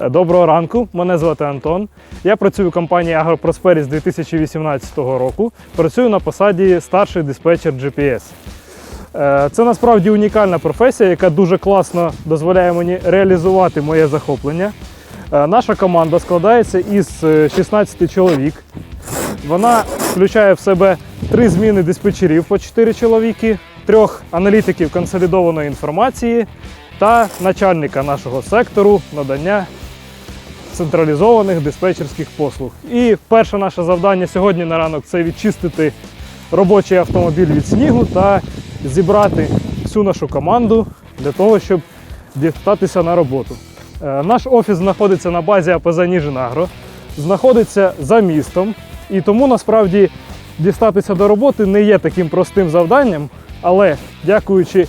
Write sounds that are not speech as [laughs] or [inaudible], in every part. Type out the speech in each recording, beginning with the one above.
Доброго ранку, мене звати Антон. Я працюю в компанії AgroProsperis з 2018 року. Працюю на посаді старший диспетчер GPS. Е, Це насправді унікальна професія, яка дуже класно дозволяє мені реалізувати моє захоплення. Е, Наша команда складається із е, 16 чоловік. Вона включає в себе три зміни диспетчерів по 4 чоловіки, трьох аналітиків консолідованої інформації та начальника нашого сектору надання централізованих диспетчерських послуг. І перше наше завдання сьогодні на ранок це відчистити робочий автомобіль від снігу та зібрати всю нашу команду для того, щоб дістатися на роботу. Е, Наш офіс знаходиться на базі АПЗ Ніжинагро, знаходиться за містом, і тому насправді дістатися до роботи не є таким простим завданням, але дякуючи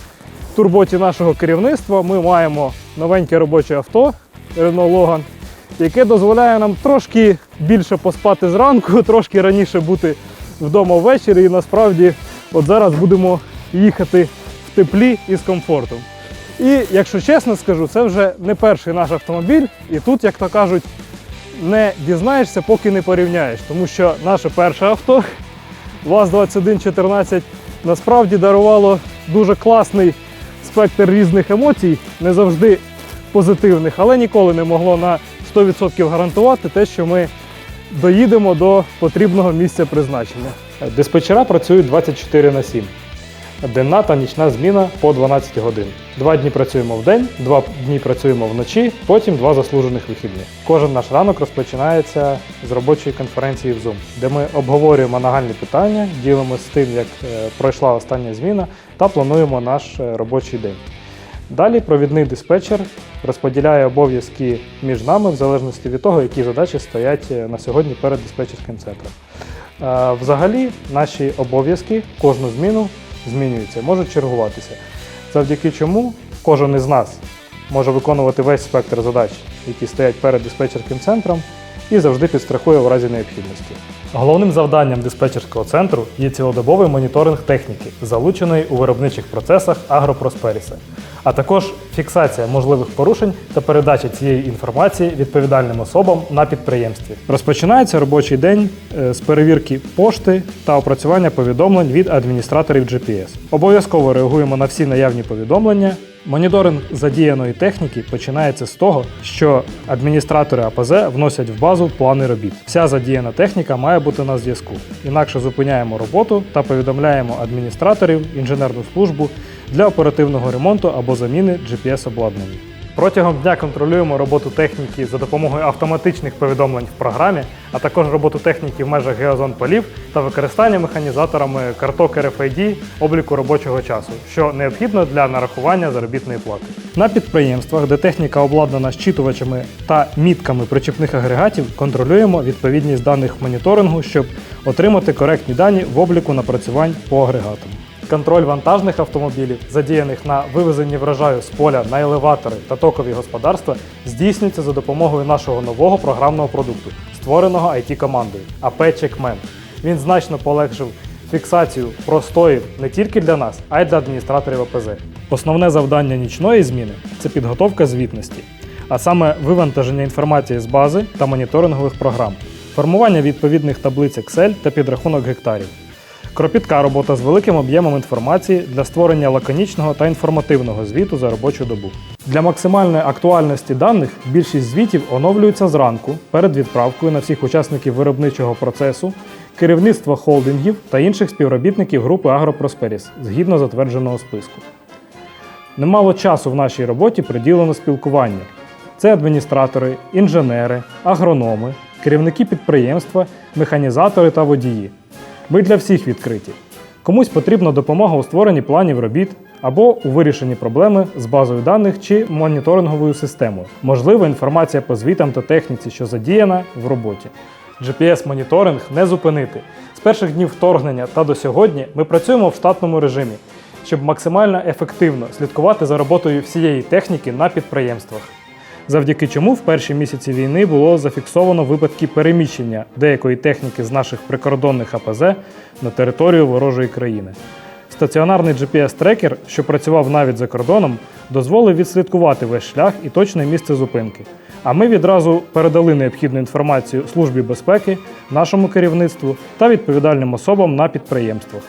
турботі нашого керівництва, ми маємо новеньке робоче авто Renault Logan, яке дозволяє нам трошки більше поспати зранку, [laughs] трошки раніше бути вдома ввечері. І насправді, от зараз будемо їхати в теплі і з комфортом. І якщо чесно скажу, це вже не перший наш автомобіль, і тут, як то кажуть, не дізнаєшся, поки не порівняєш. Тому що наше перше авто ВАЗ-2114 насправді дарувало дуже класний спектр різних емоцій, не завжди позитивних, але ніколи не могло на 100% гарантувати те, що ми доїдемо до потрібного місця призначення. Диспетчера працюють 24 на 7. Денна та нічна зміна по 12 годин. Два дні працюємо в день, два дні працюємо вночі, потім два заслужених вихідні. Кожен наш ранок розпочинається з робочої конференції в Zoom, де ми обговорюємо нагальні питання, ділимося з тим, як е, пройшла остання зміна, та плануємо наш е, робочий день. Далі провідний диспетчер розподіляє обов'язки між нами в залежності від того, які задачі стоять е, на сьогодні перед диспетчерським центром. Е, Взагалі, наші обов'язки кожну зміну змінюються, можуть чергуватися. Завдяки чому кожен із нас може виконувати весь спектр задач, які стоять перед диспетчерським центром, і завжди підстрахує в разі необхідності. Головним завданням диспетчерського центру є цілодобовий моніторинг техніки, залученої у виробничих процесах Агропросперіса, а також фіксація можливих порушень та передача цієї інформації відповідальним особам на підприємстві. Розпочинається робочий день е, з перевірки пошти та опрацювання повідомлень від адміністраторів GPS. Обов'язково реагуємо на всі наявні повідомлення. Моніторинг задіяної техніки починається з того, що адміністратори АПЗ вносять в базу плани робіт. Вся задіяна техніка має бути на зв'язку. Інакше зупиняємо роботу та повідомляємо адміністраторів, інженерну службу для оперативного ремонту або заміни GPS-обладнання. Протягом дня контролюємо роботу техніки за допомогою автоматичних повідомлень в програмі, а також роботу техніки в межах геозон полів та використання механізаторами карток RFID обліку робочого часу, що необхідно для нарахування заробітної плати. На підприємствах, де техніка обладнана щитувачами та мітками причіпних агрегатів, контролюємо відповідність даних моніторингу, щоб отримати коректні дані в обліку напрацювань по агрегатам. Контроль вантажних автомобілів, задіяних на вивезенні врожаю з поля на елеватори та токові господарства, здійснюється за допомогою нашого нового програмного продукту, створеного IT-командою АП Checkman. Він значно полегшив фіксацію простоїв не тільки для нас, а й для адміністраторів АПЗ. Основне завдання нічної зміни це підготовка звітності, а саме вивантаження інформації з бази та моніторингових програм, формування відповідних таблиць Excel та підрахунок гектарів. Кропітка робота з великим об'ємом інформації для створення лаконічного та інформативного звіту за робочу добу. Для максимальної актуальності даних більшість звітів оновлюються зранку перед відправкою на всіх учасників виробничого процесу, керівництва холдингів та інших співробітників групи AgroProsperis згідно затвердженого списку. Немало часу в нашій роботі приділено спілкуванню. Це адміністратори, інженери, агрономи, керівники підприємства, механізатори та водії. Ми для всіх відкриті. Комусь потрібна допомога у створенні планів робіт або у вирішенні проблеми з базою даних чи моніторинговою системою. Можливо, інформація по звітам та техніці, що задіяна в роботі. GPS-моніторинг не зупинити. З перших днів вторгнення та до сьогодні ми працюємо в штатному режимі, щоб максимально ефективно слідкувати за роботою всієї техніки на підприємствах завдяки чому в перші місяці війни було зафіксовано випадки переміщення деякої техніки з наших прикордонних АПЗ на територію ворожої країни. Стаціонарний GPS-трекер, що працював навіть за кордоном, дозволив відслідкувати весь шлях і точне місце зупинки. А ми відразу передали необхідну інформацію Службі безпеки, нашому керівництву та відповідальним особам на підприємствах.